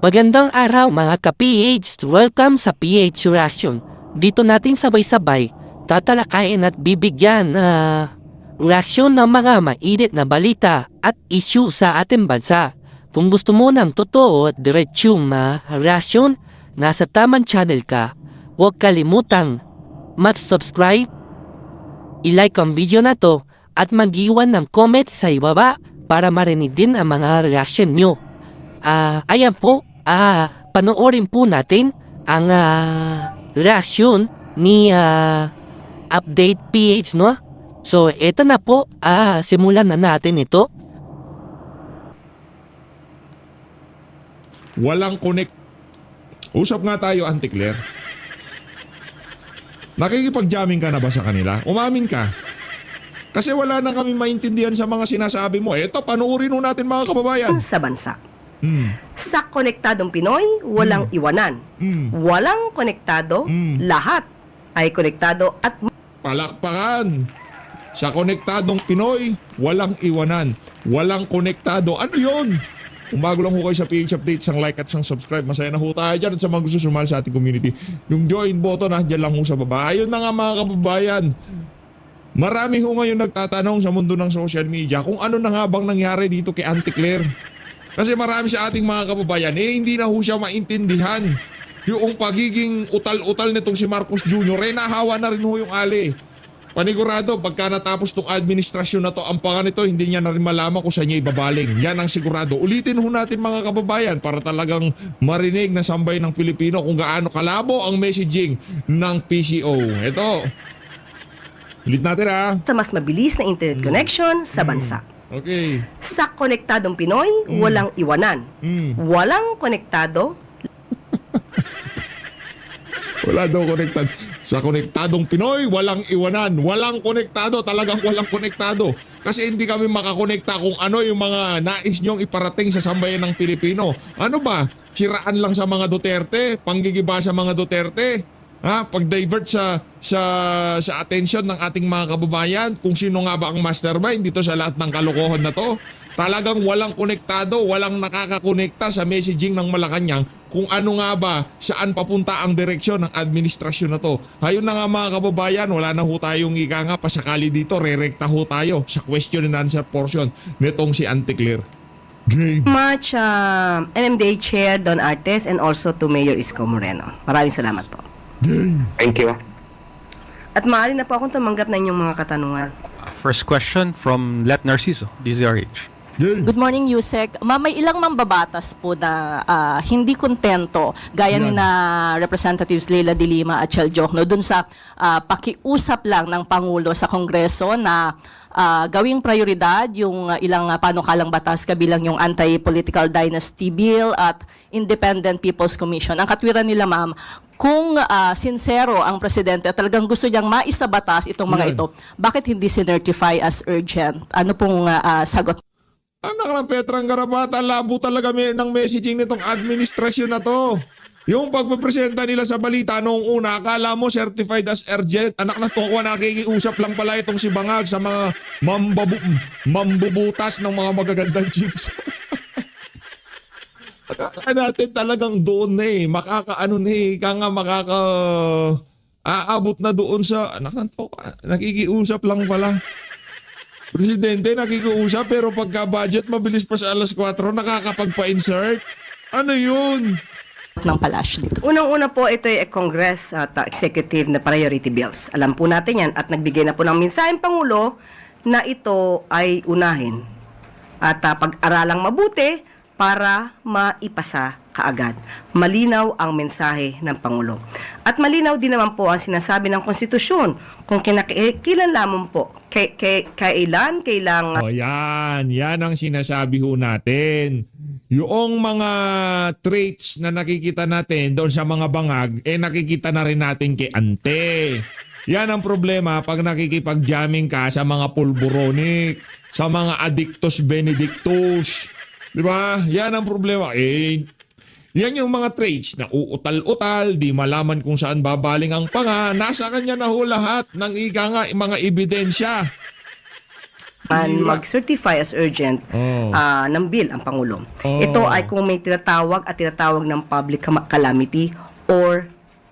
Magandang araw mga ka-PH! Welcome sa PH Reaction. Dito natin sabay-sabay tatalakayin at bibigyan na reaksyon ng mga mainit na balita at issue sa ating bansa. Kung gusto mo ng totoo at diretsyong na reaksyon, nasa tamang channel ka. Huwag kalimutang mag-subscribe, i-like ang video na to at mag-iwan ng comment sa ibaba para marinig din ang mga reaction nyo. Ah, ayan po, ah, panoorin po natin ang ah, reaksyon ni ah, Update PH, no? So, eto na po, ah, simulan na natin ito. Walang connect. Usap nga tayo, Auntie Claire. Nakikipag-jamming ka na ba sa kanila? Umamin ka. Kasi wala na kami maintindihan sa mga sinasabi mo. Eto, panuorin ho natin mga kababayan. sa bansa. Hmm. Sa konektadong Pinoy, walang iwanan. Hmm. Walang konektado, Mm. lahat ay konektado at Palakpakan. Sa konektadong Pinoy, walang iwanan. Walang konektado. Ano yon? Kung bago lang ho kayo sa PH Update, sang like at sang subscribe. Masaya na ho tayo dyan at sa mga gusto sumali sa ating community. Yung join button, ah, dyan lang ho sa baba. Ayun na nga mga kababayan. Marami ho ngayon nagtatanong sa mundo ng social media kung ano na nga bang nangyari dito kay Auntie Claire. Kasi marami sa ating mga kababayan, eh hindi na ho siya maintindihan. Yung pagiging utal-utal nitong si Marcos Jr., eh nahawa na rin ho yung ali. Panigurado, pagka natapos tong administrasyon na to, ang pangan nito, hindi niya na rin malaman kung saan niya ibabaling. Yan ang sigurado. Ulitin ho natin mga kababayan para talagang marinig na sambay ng Pilipino kung gaano kalabo ang messaging ng PCO. Ito. Ulit natin ha. sa mas mabilis na internet connection sa bansa. Okay. Sa konektadong Pinoy, walang iwanan. Mm. Walang konektado, Wala daw konektad. Sa konektadong Pinoy, walang iwanan. Walang konektado. Talagang walang konektado. Kasi hindi kami makakonekta kung ano yung mga nais nyong iparating sa sambayan ng Pilipino. Ano ba? Siraan lang sa mga Duterte? Panggigiba sa mga Duterte? Ha? Pag-divert sa, sa, sa attention ng ating mga kababayan kung sino nga ba ang mastermind dito sa lahat ng kalokohan na to? Talagang walang konektado, walang nakakakonekta sa messaging ng Malacanang kung ano nga ba, saan papunta ang direksyon ng administrasyon na to. Hayun na nga mga kababayan, wala na ho tayong ika nga pasakali dito, rerekta ho tayo sa question and answer portion nitong si Auntie Claire. Game. much uh, MMDA Chair Don Artes and also to Mayor Isko Moreno. Maraming salamat po. Game. Thank you. At maaari na po akong tumanggap na inyong mga katanungan. First question from Let Narciso, DZRH. Game. Good morning, Yusek. Ma, may ilang mambabatas po na ah, hindi kontento, gaya ni na Representatives Leila de Lima at Chel Jokno, dun sa ah, pakiusap lang ng Pangulo sa Kongreso na ah, gawing prioridad yung ah, ilang ah, panukalang batas kabilang yung Anti-Political Dynasty Bill at Independent People's Commission. Ang katwiran nila, ma'am, kung ah, sincero ang presidente at talagang gusto niyang maisabatas itong mga Yan. ito, bakit hindi sinertify as urgent? Ano pong ah, ah, sagot Anak ng Petrang Garapata, labo talaga may, ng messaging nitong administrasyon na to. Yung pagpapresenta nila sa balita noong una, akala mo certified as urgent. Anak na tokwa, nakikiusap lang pala itong si Bangag sa mga mambabu, mambubutas ng mga magagandang chicks. Akala natin talagang doon na eh. Makakaano na eh. Ika nga makaka... Aabot na doon sa... Anak ng tokwa, nakikiusap lang pala. Presidente, nakikiusap pero pagka budget mabilis pa sa alas 4, nakakapagpa-insert. Ano yun? Ng palasyo dito? Unang-una po, ito ay Congress at uh, Executive na priority bills. Alam po natin yan at nagbigay na po ng mensaheng Pangulo na ito ay unahin at uh, pag-aralang mabuti para maipasa kaagad. Malinaw ang mensahe ng Pangulo. At malinaw din naman po ang sinasabi ng konstitusyon kung kinakilan lamang po kay, kay, kailan, kailangan O yan, yan ang sinasabi ho natin. Yung mga traits na nakikita natin doon sa mga bangag, eh nakikita na rin natin kay Ante. Yan ang problema pag nakikipag-jamming ka sa mga pulburonik, sa mga addictus benedictus. Di ba? Yan ang problema. Eh, yan yung mga traits na uutal-utal, di malaman kung saan babaling ang panga, nasa kanya na ho lahat ng ika nga, mga ebidensya. And Hira. mag-certify as urgent Oh. ah, ng bill ang Pangulo. Oh. Ito ay kung may tinatawag at tinatawag ng public cam- calamity or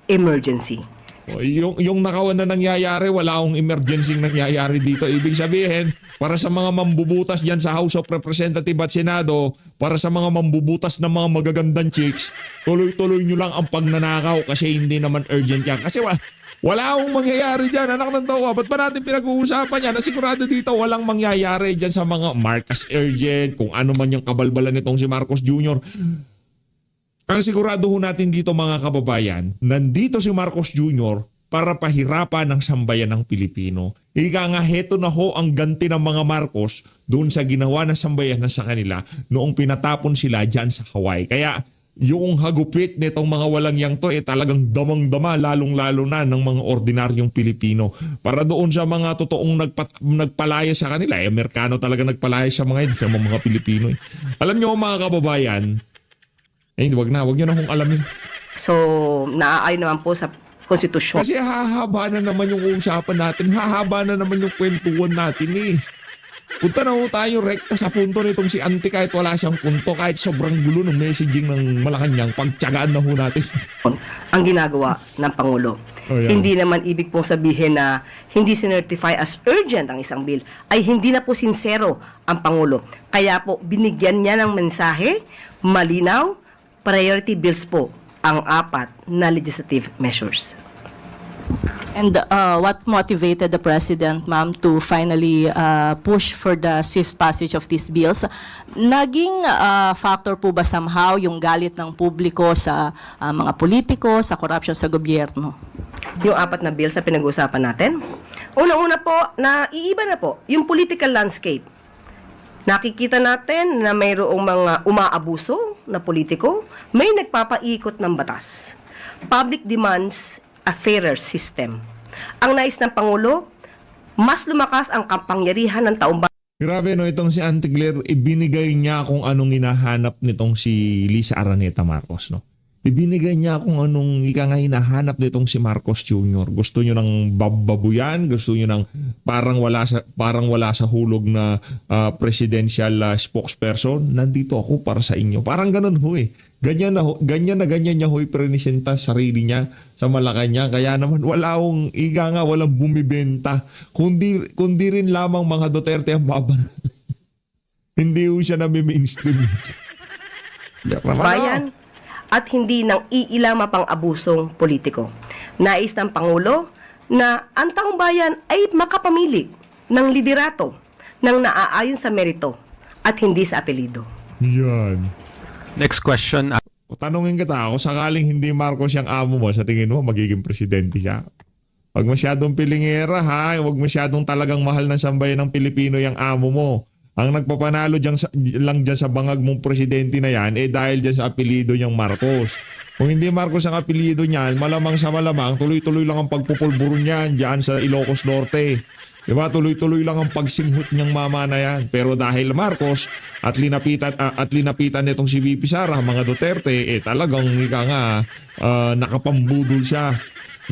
emergency. O, Yung, yung nakawan na nangyayari, wala akong emergency nangyayari dito. Ibig sabihin, para sa mga mambubutas dyan sa House of Representative at Senado, para sa mga mambubutas ng mga magagandang chicks, tuloy-tuloy nyo lang ang pagnanakaw kasi hindi naman urgent yan. Kasi wala, wala akong mangyayari dyan, anak ng tawa. Ba't ba natin pinag-uusapan yan? Nasigurado dito walang mangyayari dyan sa mga Marcos urgent, kung ano man yung kabalbalan nitong si Marcos Jr. Ang sigurado natin dito mga kababayan, nandito si Marcos Jr. para pahirapan ng sambayan ng Pilipino. Ika nga heto na ho ang ganti ng mga Marcos doon sa ginawa ng sambayan na sa kanila noong pinatapon sila dyan sa Hawaii. Kaya yung hagupit nitong mga walang yang to eh talagang damang-dama lalong-lalo na ng mga ordinaryong Pilipino. Para doon sa mga totoong nagpa- nagpalaya sa kanila, eh Amerikano talaga nagpalaya sa mga hindi sa mga Pilipino. eh. Alam nyo mga kababayan, eh, hindi, wag na. Wag nyo na kung alamin. So, naaayon naman po sa konstitusyon. Kasi hahaba na naman yung usapan natin. Hahaba na naman yung kwentuhan natin eh. Punta na tayo rekta sa punto nitong si Auntie kahit wala siyang punto, kahit sobrang gulo ng messaging ng Malacanang, pagtsagaan na ho natin. ang ginagawa ng Pangulo. Oh, yeah. Hindi naman ibig pong sabihin na hindi sinertify as urgent ang isang bill, ay hindi na po sincero ang Pangulo. Kaya po, binigyan niya ng mensahe, malinaw, priority bills po ang apat na legislative measures. And uh, what motivated the President, ma'am, to finally uh, push for the swift passage of these bills? Naging uh, factor po ba somehow yung galit ng publiko sa uh, mga politiko, sa corruption sa gobyerno? Yung apat na bills sa pinag-uusapan natin. Una-una po, na iiba na po, yung political landscape. Nakikita natin na mayroong mga umaabuso na politiko, may nagpapaikot ng batas. Public demands a fairer system. Ang nais ng Pangulo, mas lumakas ang kapangyarihan ng taong Grabe no, itong si Auntie Claire, ibinigay niya kung anong hinahanap nitong si Lisa Araneta Marcos, no? Ibinigay niya kung anong ika nga hinahanap nitong si Marcos Jr. Gusto niyo ng bababuyan, gusto niyo ng parang wala sa parang wala sa hulog na ah, presidential ah, spokesperson. Nandito ako para sa inyo. Parang ganun ho eh. Ganyan na ganyan na ganyan niya ho ipresenta sa sarili niya sa Malacanang. Kaya naman wala akong ika nga walang bumibenta. Kundi kundi rin lamang mga Duterte ang baban. Hindi ho siya na mainstream. bayan at hindi ng iilama pang abusong politiko. Nais ng Pangulo na ang taong bayan ay makapamili ng liderato ng naaayon sa merito at hindi sa apelido. Yan. Next question, Tanungin kita, kung sakaling hindi Marcos yung amo mo, sa tingin mo magiging presidente siya? Huwag masyadong pilingera ha, huwag masyadong talagang mahal ng sambayan ng Pilipino yung amo mo. Ang nagpapanalo dyan sa, lang dyan sa bangag mong presidente na yan, eh dahil dyan sa apelido niyang Marcos. Kung hindi Marcos ang apelido niyan, malamang sa malamang, tuloy-tuloy lang ang pagpupulburo niyan dyan sa Ilocos Norte. Diba? Tuloy-tuloy lang ang pagsinghot niyang mama na yan. Pero dahil Marcos at linapitan ah, at linapitan nitong si VP Sara, mga Duterte, eh talagang ika nga ah, nakapambudol siya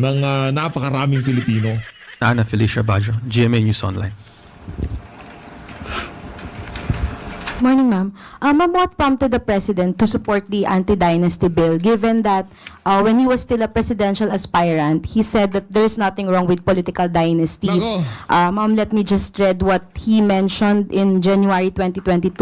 ng ah, napakaraming Pilipino. Ana Felicia Bajo, GMA News Online. Morning, ma'am. Uh, ma'am, what prompted the president to support the anti-dynasty bill, given that uh, when he was still a presidential aspirant, he said that there's nothing wrong with political dynasties. Nako. Uh, ma'am, let me just read what he mentioned in January 2022.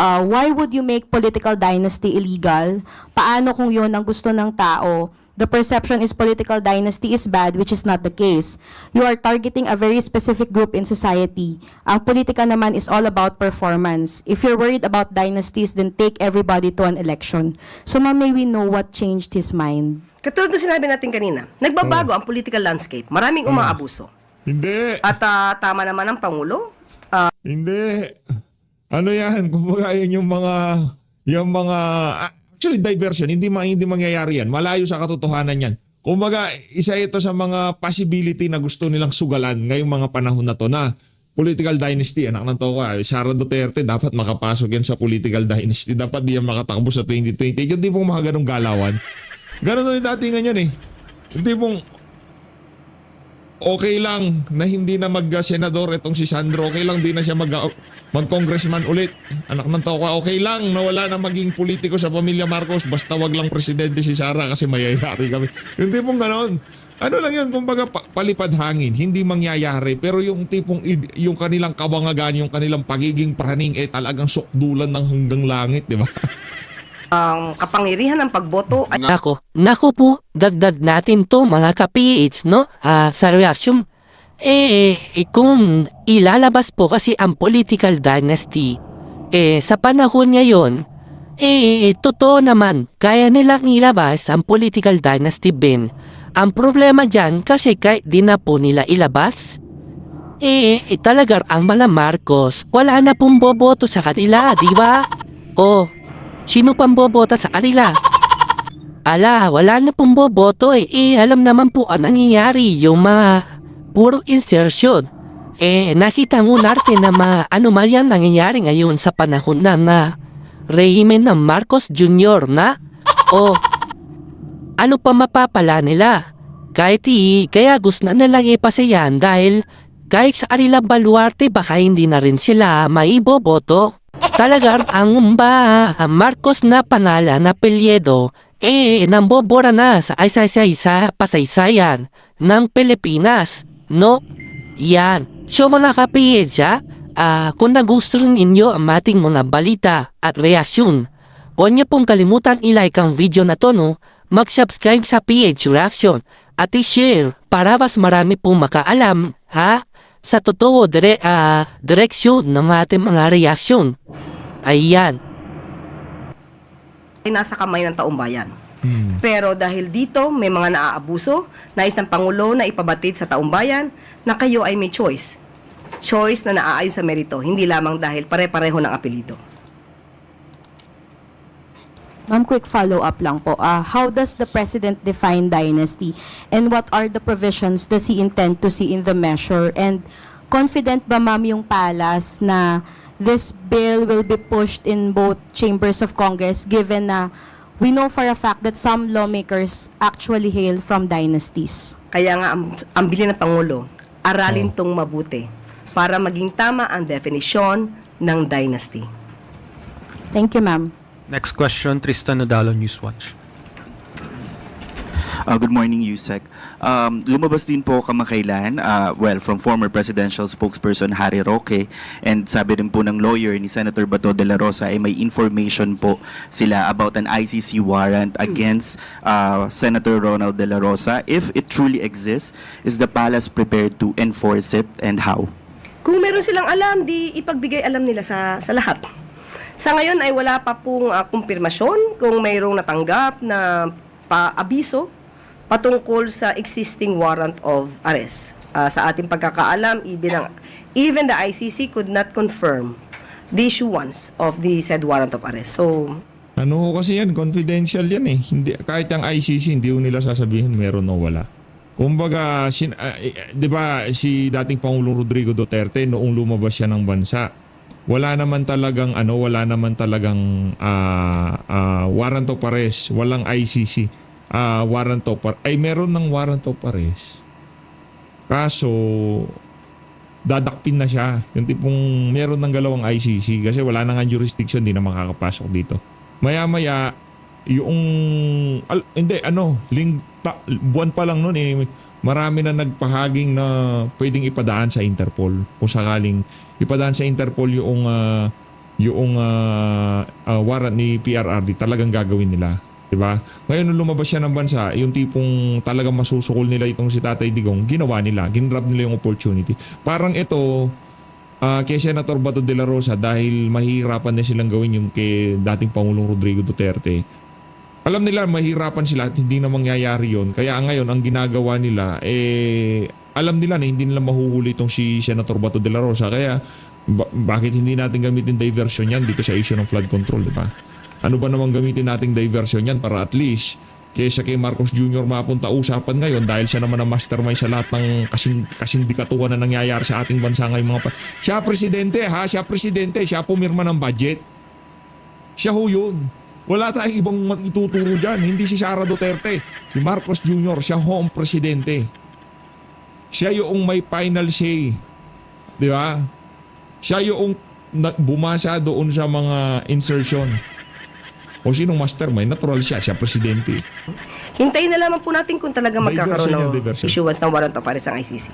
Uh, why would you make political dynasty illegal? Paano kung yun ang gusto ng tao? The perception is political dynasty is bad, which is not the case. You are targeting a very specific group in society. Ang politika naman is all about performance. If you're worried about dynasties, then take everybody to an election. So ma'am, may we know what changed his mind? Katulad ng sinabi natin kanina, nagbabago ang political landscape. Maraming umaabuso. Hindi. At ah, tama naman ang Pangulo, Hindi. Ano yan? Kumbaga yan yung mga yung mga actually diversion, hindi ma hindi mangyayari yan. Malayo sa katotohanan yan. Kumbaga, isa ito sa mga possibility na gusto nilang sugalan ngayong mga panahon na to na political dynasty, anak ng toka, Sara Duterte, dapat makapasok yan sa political dynasty. Dapat di yan makatakbo sa 2020. Yung di pong mga ganong galawan. Ganon yung datingan yan eh. Yung di pong okay lang na hindi na mag-senador itong si Sandro. Okay lang di na siya mag mag-congressman ulit. Anak ng toka, okay lang na wala na maging politiko sa pamilya Marcos basta wag lang presidente si Sara kasi mayayari kami. Hindi pong ganon. Ano lang yun, kumbaga pa- palipad hangin, hindi mangyayari. Pero yung tipong, yung kanilang kabangagan, yung kanilang pagiging praning, eh talagang sukdulan ng hanggang langit, di ba? Ang kapangyarihan ng pagboto ay Nako, nako po, dagdag natin to mga ka-PH, no? Ah, sa reaction. Eh, eh, kung ilalabas po kasi ang political dynasty, eh, sa panahon ngayon, eh, totoo naman, kaya nilang ilabas ang political dynasty bin. Ang problema dyan kasi kahit di na po nila ilabas, eh, eh talagang ang mga Marcos, wala na pong boboto sa kanila, di ba? O, sino pang boboto sa kanila? Ala, wala na pong boboto eh. eh alam naman po ang nangyayari yung mga puro insertion. Eh, nakita mo natin na mga anomalyang nangyayari ngayon sa panahon na na rehimen ng Marcos Jr. na? O, ano pa mapapala nila? Kahit i, kaya gusto na nilang ipasayan dahil kahit sa kanila baluarte baka hindi na rin sila maiboboto. Talagang ang ba Marcos na pangalan na pelyedo eh nambobora na sa isaysay sa pasaysayan ng Pilipinas, no? Yan. So mga kapiyedya, ah, kung nagustuhan ninyo ang ating mga balita at reaksyon, huwag niyo pong kalimutan i-like ang video na to, no? Mag-subscribe sa PH Reaction at i-share para mas marami pong makaalam, ha? Sa totoo dire, ah, direksyon ng ating mga reaksyon. Ayan. ay nasa kamay ng taong bayan. Pero dahil dito may mga naaabuso, nais ng Pangulo na ipabatid sa taong bayan na kayo ay may choice. Choice na naaayon sa merito, hindi lamang dahil pare-pareho ng apelido. Ma'am, quick follow-up lang po. Ah, how does the President define dynasty? And what are the provisions does he intend to see in the measure? And confident ba, ma'am, yung palas na this bill will be pushed in both chambers of Congress given na we know for a fact that some lawmakers actually hail from dynasties? Kaya nga ang, ang bilin ng Pangulo, aralin tong mabuti para maging tama ang definisyon ng dynasty. Thank you, ma'am. Next question, Tristan Nadalo, Newswatch. Uh, good morning, Yusek. Um, lumabas din po kamakailan, uh, well, from former presidential spokesperson Harry Roque and sabi rin po ng lawyer ni Senator Bato de la Rosa ay may information po sila about an ICC warrant against uh, Senator Ronald de la Rosa. If it truly exists, is the palace prepared to enforce it and how? Kung meron silang alam, di ipagbigay alam nila sa, sa lahat. Sa ngayon ay wala pa pong ah, kumpirmasyon kung mayroong natanggap na paabiso patungkol sa existing warrant of arrest. Ah, sa ating pagkakaalam, even, ang, even the ICC could not confirm the issuance of the said warrant of arrest. So, Ano kasi yan, confidential yan eh. Hindi, kahit ang ICC, hindi nila sasabihin meron o wala. Kumbaga, sin, eh, di ba si dating Pangulong Rodrigo Duterte noong lumabas siya ng bansa, wala naman talagang ano, wala naman talagang ah, ah, warrant of arrest, walang ICC. ah warrant of ar- ay meron ng warrant of arrest. Kaso dadakpin na siya. Yung tipong meron ng galawang ICC kasi wala na nga jurisdiction, di na makakapasok dito. Maya-maya, yung, al, hindi, ano, ling, ta, buwan pa lang noon eh, marami na nagpahaging na pwedeng ipadaan sa Interpol. Kung sakaling ipadaan sa Interpol yung, ah, yung ah, ah, warrant ni PRRD, talagang gagawin nila. Diba? Ngayon nung lumabas siya ng bansa, yung tipong talagang masusukol nila itong si Tatay Digong, ginawa nila, ginrab nila yung opportunity. Parang ito, ah kay Senator Bato de la Rosa, dahil mahirapan na silang gawin yung kay dating Pangulong Rodrigo Duterte, alam nila mahirapan sila at hindi na mangyayari yon. Kaya ngayon, ang ginagawa nila, eh, alam nila na hindi nila mahuhuli itong si Senator Bato de la Rosa. Kaya, ba- bakit hindi natin gamitin diversion yan dito sa issue ng flood control, di ba? Ano ba namang gamitin nating diversion yan para at least kaysa kay Marcos Jr. mapunta usapan ngayon dahil siya naman ang mastermind sa lahat ng kasing, kasindikatuhan na nangyayari sa ating bansa ngayon mga pa. Siya presidente ha, siya presidente, siya pumirma ng budget. Siya ho yun. Wala tayong ibang ituturo dyan. Hindi si Sara Duterte. Si Marcos Jr. Siya ho ang presidente. Siya yung may final say. Di ba? Siya yung bumasa doon sa mga insertion. O sinong mastermind? Natural siya. Siya presidente. Hintayin na lamang po natin kung talaga magkakaroon ng issuance ng warrant of arrest ang ICC.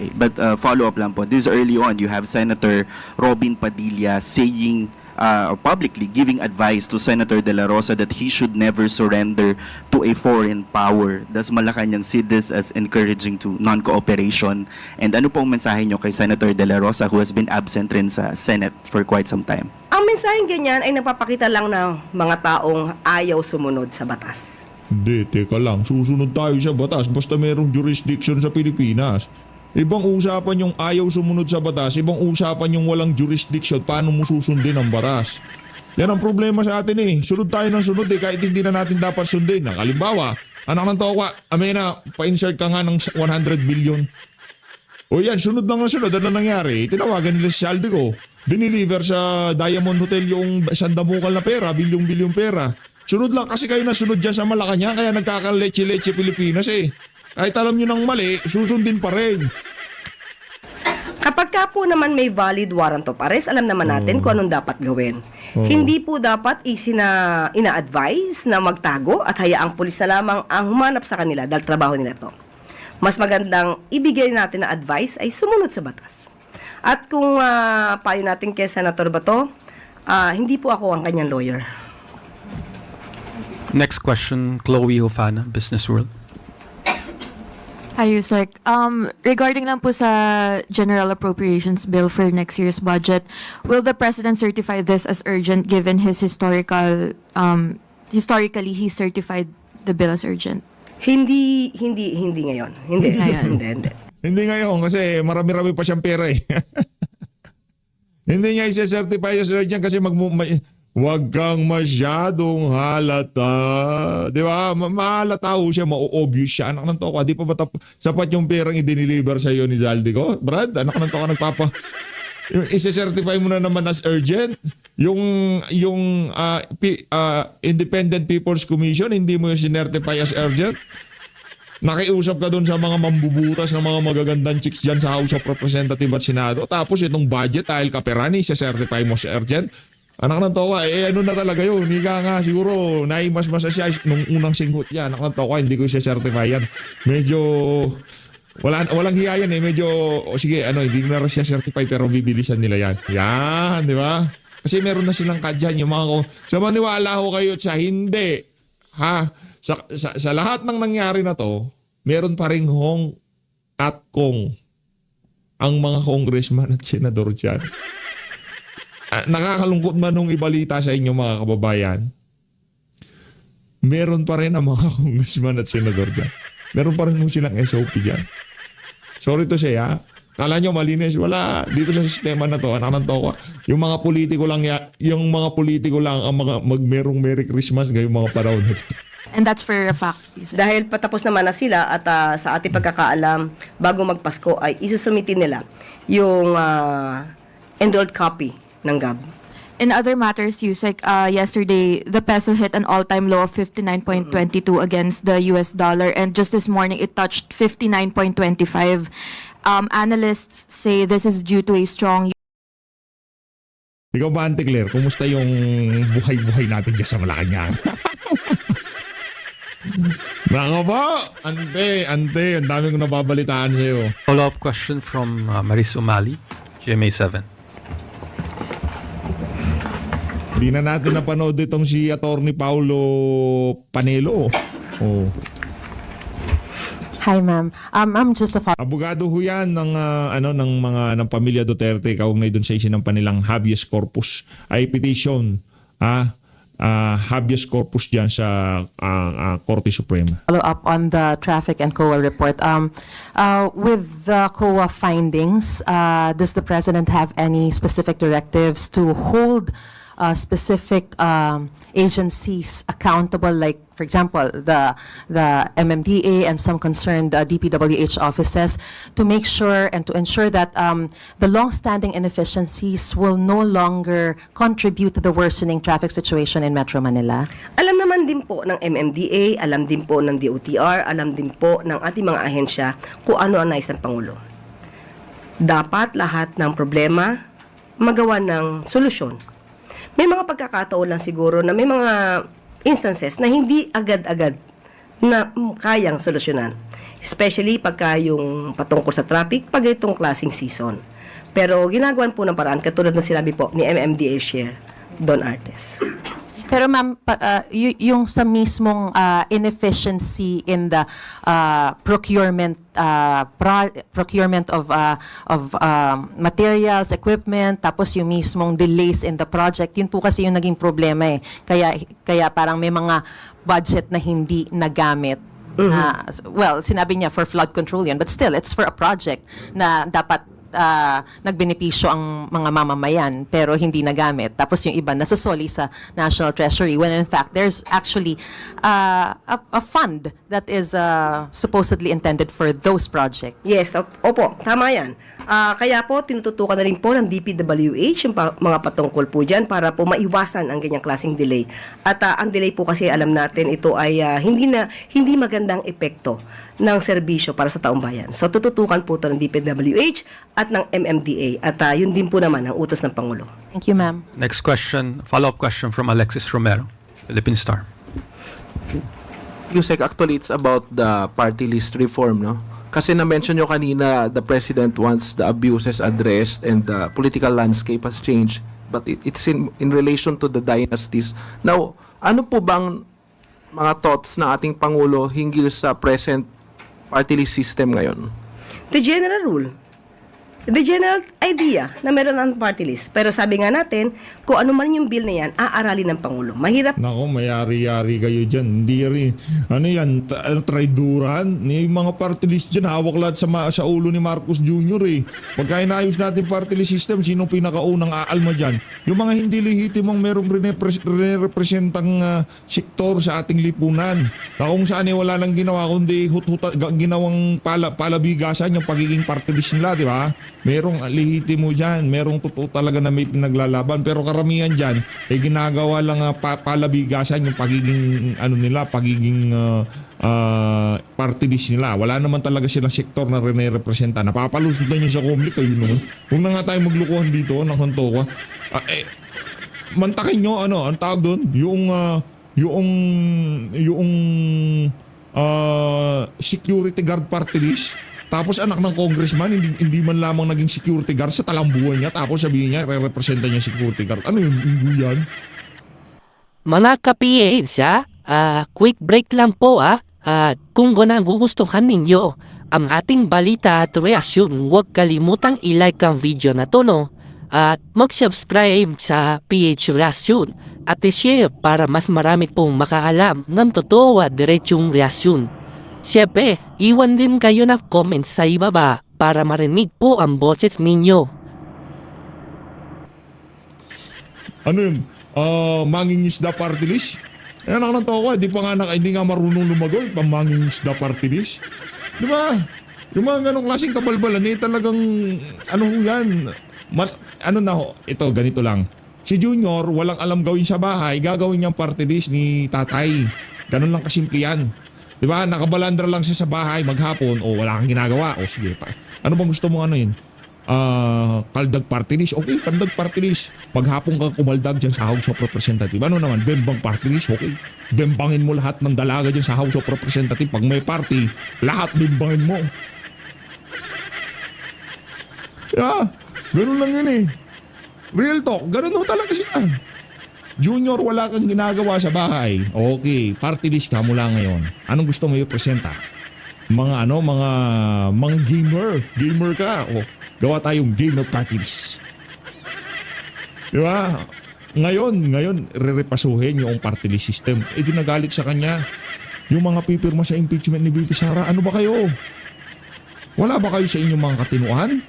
Okay, But uh, follow up lang po. This early on, you have Senator Robin Padilla saying uh, or publicly giving advice to Senator De La Rosa that he should never surrender to a foreign power. Does Malacanang see this as encouraging to non-cooperation? And ano pong mensahe nyo kay Senator De La Rosa who has been absent rin sa Senate for quite some time? Ang mensaheng ganyan ay napapakita lang ng mga taong ayaw sumunod sa batas. Hindi, teka lang. Susunod tayo sa batas basta merong jurisdiction sa Pilipinas. Ibang usapan yung ayaw sumunod sa batas, ibang usapan yung walang jurisdiction, paano mo susundin ang baras. Yan ang problema sa atin eh. Sunod tayo ng sunod eh, kahit hindi na natin dapat sundin. Ang halimbawa, anak ng toka, amena, pa-insert ka nga ng 100 billion. O yan, sunod na sunod. Ano nangyari? Tinawagan nila si Saldi ko. Diniliver sa Diamond Hotel yung sandamukal na pera, bilyong-bilyong pera. Sunod lang kasi kayo na sunod dyan sa Malacanang kaya nagkakaleche-leche Pilipinas eh. Kahit alam nyo ng mali, susundin pa rin. Kapag ka po naman may valid warrant of arrest, alam naman natin kung anong dapat gawin. Hindi po dapat isina, ina-advise na magtago at hayaang pulis na lamang ang humanap sa kanila dahil trabaho nila to. Mas magandang ibigay natin na advice ay sumunod sa batas. At kung ah, payo natin kay Senator Bato, ah, hindi po ako ang kanyang lawyer. Next question, Chloe Hofana, Business World. Hi, Yusek. Um, regarding lang po sa General Appropriations Bill for next year's budget, will the President certify this as urgent given his historical, um, historically, he certified the bill as urgent? Hindi, hindi, hindi ngayon. Hindi, Hindi ngayon. hindi, hindi. Hindi ngayon kasi marami-rami pa siyang pera eh. Hindi niya isa-certify sa surgeon kasi mag Huwag kang masyadong halata. Di ba? Ma- mahalata ho siya, ma-obvious siya. Anak ng toka, di pa ba tap- sapat yung perang i-deliver sa iyo ni Zaldi ko? Brad, anak ng toka nagpapa... Yung isa-certify mo na naman as urgent. Yung yung ah, P- ah, Independent People's Commission, hindi mo yung sinertify as urgent. Nakiusap ka doon sa mga mambubutas ng mga magagandang chicks dyan sa House of Representative at Senado. Tapos itong budget dahil kaperani, isa-certify mo sa urgent. Anak ng toka, eh ano na talaga yun. Higa nga, siguro, naimas-masa siya nung unang singhot niya. Anak ng toka, hindi ko siya certify yan. Medyo, wala, walang hiya yan eh. Medyo, o sige, ano, hindi na siya certify pero bibilisan nila yan. Yan, di ba? Kasi meron na silang kadyan yung mga ko. Sa maniwala ko kayo sa hindi. Ha? Sa, sa, sa lahat ng nangyari na to, meron pa rin hong at kong ang mga congressman at senador dyan. Ah, nakakalungkot man nung ibalita sa inyo mga kababayan, meron pa rin ang mga congressman at senador dyan. Meron pa rin nung silang SOP dyan. Sorry to say ha. Kala nyo malinis. Wala. Dito sa sistema na to, anak ng toko. Yung mga politiko lang, ya, yung mga politiko lang ang mga magmerong Merry Christmas ngayong mga panahon na to. And that's for a fact. Dahil patapos naman na sila at ah, sa ating pagkakaalam, bago magpasko ay isusumitin nila yung ah, enrolled copy ng GAB. In other matters, Yusek, uh, yesterday, the peso hit an all-time low of 59.22 against the US dollar, and just this morning, it touched 59.25. Um, analysts say this is due to a strong Ikaw ba, Ante Claire, kumusta yung buhay-buhay natin dyan sa Malacanang? Nako po! Ante, ante, ang dami kong nababalitaan sa'yo. Follow-up question from uh, Maris Umali, GMA7. Hindi na natin napanood itong si Attorney Paulo Panelo. Oh. Hi, ma'am. Um, I'm just a Abogado ho yan ng, ah, ano, ng mga ng pamilya Duterte kaugnay doon sa isinang panilang habeas corpus ay petition ah, ah, habeas corpus diyan sa ah, ah, Korte Suprema. follow up on the traffic and COA report. Um, uh, with the COA findings, uh, does the president have any specific directives to hold uh, specific um, agencies accountable, like, for example, the, the MMDA and some concerned uh, DPWH offices, to make sure and to ensure that um, the long-standing inefficiencies will no longer contribute to the worsening traffic situation in Metro Manila? Alam naman din po ng MMDA, alam din po ng DOTR, alam din po ng ating mga ahensya kung ano ang nais ng Pangulo. Dapat lahat ng problema magawa ng solusyon. May mga pagkakataon lang siguro na may mga instances na hindi agad-agad na kayang solusyonan. Especially pagka yung patungkol sa traffic, pag itong klaseng season. Pero ginagawan po ng paraan, katulad ng sinabi po ni MMDA Share, Don Artes. Pero ma'am, uh, yung sa mismong uh, inefficiency in the uh, procurement uh, pro- procurement of uh, of um, materials, equipment, tapos yung mismong delays in the project, yun po kasi yung naging problema eh. Kaya kaya parang may mga budget na hindi nagamit. na- well, sinabi niya for flood control yan, but still, it's for a project na dapat ah, nagbenepisyo ang mga mamamayan pero hindi nagamit. Tapos yung iba nasusoli sa National Treasury when in fact there's actually ah, a, a fund that is ah, supposedly intended for those projects. Yes, op- opo, tama yan. Ah, kaya po, tinututukan na rin po ng DPWH yung pa- mga patungkol po dyan para po maiwasan ang ganyang klaseng delay. At ah, ang delay po kasi alam natin ito ay ah, hindi na hindi magandang epekto ng serbisyo para sa taong bayan. So tututukan po ito ng DPWH at ng MMDA at ah, yun din po naman ang utos ng Pangulo. Thank you, ma'am. Next question, follow-up question from Alexis Romero, Philippine Star. Yusek, actually it's about the party list reform, no? Kasi na-mention nyo kanina, the president wants the abuses addressed and the political landscape has changed. But it, it's in, in relation to the dynasties. Now, ano po bang mga thoughts na ating Pangulo hinggil sa present party list system ngayon? The general rule. The general idea na meron ng party list. Pero sabi nga natin, kung ano man yung bill na yan, aaralin ng Pangulo. Mahirap Nako, mayari-yari kayo dyan. Hindi rin, ano yan, ano, traiduran. Yung mga party list dyan, hawak lahat sa, sa ulo ni Marcos Jr. eh. Pagka inayos natin party list system, sino pinakaunang aalma dyan? Yung mga hindi lehitimong merong rinepres- representang ah, sektor sa ating lipunan. Na kung saan eh, wala nang ginawa, kundi hut-huta, ginawang pala, palabigasan yung pagiging party list nila, di ba? Merong lehitimo dyan, merong totoo talaga na may pinaglalaban. Pero karamihan dyan, eh ginagawa lang pa- palabigasan yung pagiging, ano nila, pagiging ah, ah, party list nila. Wala naman talaga silang sektor na rene-representa. Napapalusot na niya sa Comlic, kayo naman. Huwag na nga tayo maglukuhan dito, nakanto ka. Ah, eh, mantakin nyo, ano, ang tawag doon, yung, ah, yung, yung, ah, security guard party list. Tapos anak ng congressman, hindi, hindi man lamang naging security guard sa talambuhan niya. Tapos sabihin niya, re-representa niya security guard. Ano yun? Hindi yan. Mga ka-PH, ah, ah, quick break lang po ah. Ah, kung gustuhan ninyo ang ating balita at reaksyon, huwag kalimutang i-like ang video na to no. At mag-subscribe sa PH Reaksyon at i-share para mas marami pong makaalam ng totoo at diretsyong reaksyon. Siyempre, iwan din kayo ng comments sa ibaba para marinig po ang boses ninyo. Ano yun? Ah, mangingisda party list? Eh, anak ng toko, hindi pa nga, naka- hindi nga marunong lumagoy, pang mangingisda party list. Di ba? Yung mga ganong klaseng kabalbalan, eh, talagang, ano ho yan, Ma- ano na ho, ito, ganito lang. Si Junior, walang alam gawin sa bahay, gagawin niyang party list ni tatay. Ganun lang kasimple yan. Di ba? Nakabalandra lang siya sa bahay maghapon, o wala kang ginagawa, o sige pa. Ano bang gusto mo ano yun? Ah, kaldag party list. Okay, kaldag party list. Maghapon ka kumaldag dyan sa House of Representative. Ano naman, bembang party list. Okay. Bembangin mo lahat ng dalaga dyan sa House of Representative. Pag may party, lahat bembangin mo. Yeah, ganun lang yun eh. Real talk, ganun ho talaga sila. Junior, wala kang ginagawa sa bahay. Okay, party list ka mula ngayon. Anong gusto mo i-presenta? Mga ano, mga mga gamer. Gamer ka. O, gawa tayong gamer party list. Di ba? Ngayon, ngayon, re-repasuhin yung party list system. Eh, ginagalit sa kanya. Yung mga pipirma sa impeachment ni VP Sara, ano ba kayo? Wala ba kayo sa inyong mga katinuan?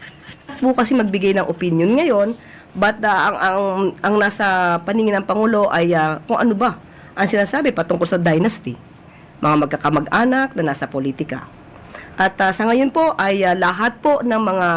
po kasi magbigay ng opinion ngayon But ah, ang, ang, ang nasa paningin ng Pangulo ay ah, kung ano ba ang sinasabi patungkol sa dynasty. Mga magkakamag-anak na nasa politika. At ah, sa ngayon po ay ah, lahat po ng mga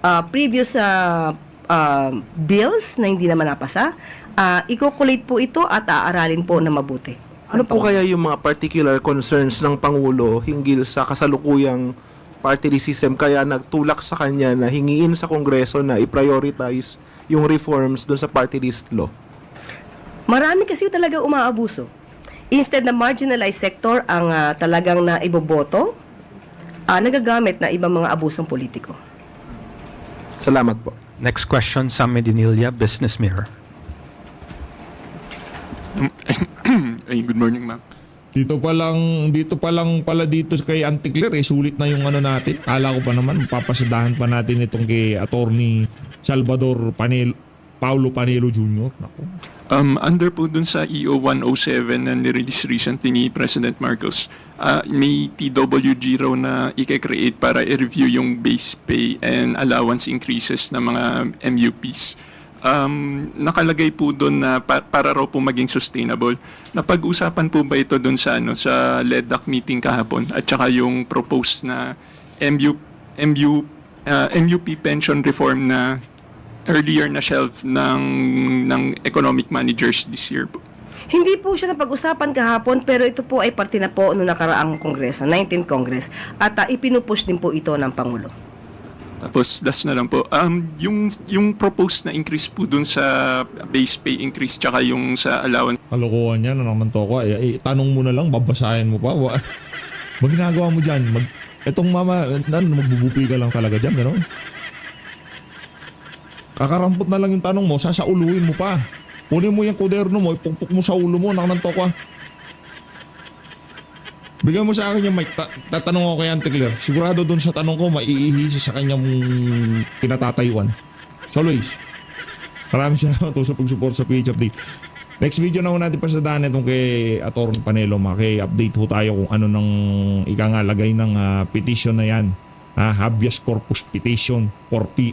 ah, previous ah, ah, bills na hindi naman napasa, uh, ikukulate po ito at aaralin po na mabuti. Ano po kaya yung mga particular concerns ng Pangulo hinggil sa kasalukuyang party list system kaya nagtulak sa kanya na hingiin sa Kongreso na i-prioritize yung reforms doon sa party list law? Marami kasi talaga umaabuso. Instead na marginalized sector ang ah, talagang na iboboto, ah, nagagamit na ibang mga abusong politiko. Salamat po. Next question, Sam Medinilla, Business Mirror. Good morning, ma'am. Dito pa lang, dito pa lang pala dito kay Anticler eh, sulit na yung ano natin. Kala ko pa naman, papasadahan pa natin itong kay Attorney Salvador Panelo, Paulo Panelo Jr. Naku. Um, under po dun sa EO 107 na nirelease recently ni President Marcos, ah, may TWG raw na i-create para i-review yung base pay and allowance increases ng mga MUPs. Um, nakalagay po doon na pa- para raw po maging sustainable. Napag-usapan po ba ito doon sa ano sa LEDAC meeting kahapon at saka yung proposed na MU MU ah, MUP pension reform na earlier na shelf ng ng economic managers this year po. Hindi po siya napag-usapan kahapon pero ito po ay parte na po noong nakaraang kongreso, 19th Congress. At ah, ipinupush din po ito ng Pangulo. Tapos das na lang po. Um yung yung proposed na increase po dun sa base pay increase tsaka yung sa allowance Kalokohan yan, ano naman to ko. Eh, eh, tanong mo na lang, babasahin mo pa. Wa- Mag ginagawa mo dyan? Mag, etong mama, ano, magbubupi ka lang talaga dyan, gano'n? Kakarampot na lang yung tanong mo, sasauluhin mo pa. Kunin mo yung kuderno mo, ipukpuk mo sa ulo mo, nang nantok ka. Bigyan mo sa akin yung mic. Ta- tatanong ako kay Auntie Claire. Sigurado doon sa tanong ko, maiihi siya sa kanyang pinatatayuan. So Luis, maraming salamat po sa pag-support sa PH Update. Next video na ho natin pasadaan itong kay Ator Panelo. Maki-update ho tayo kung ano nang ikangalagay ng ah, petition na yan. Ah, habeas corpus petition for P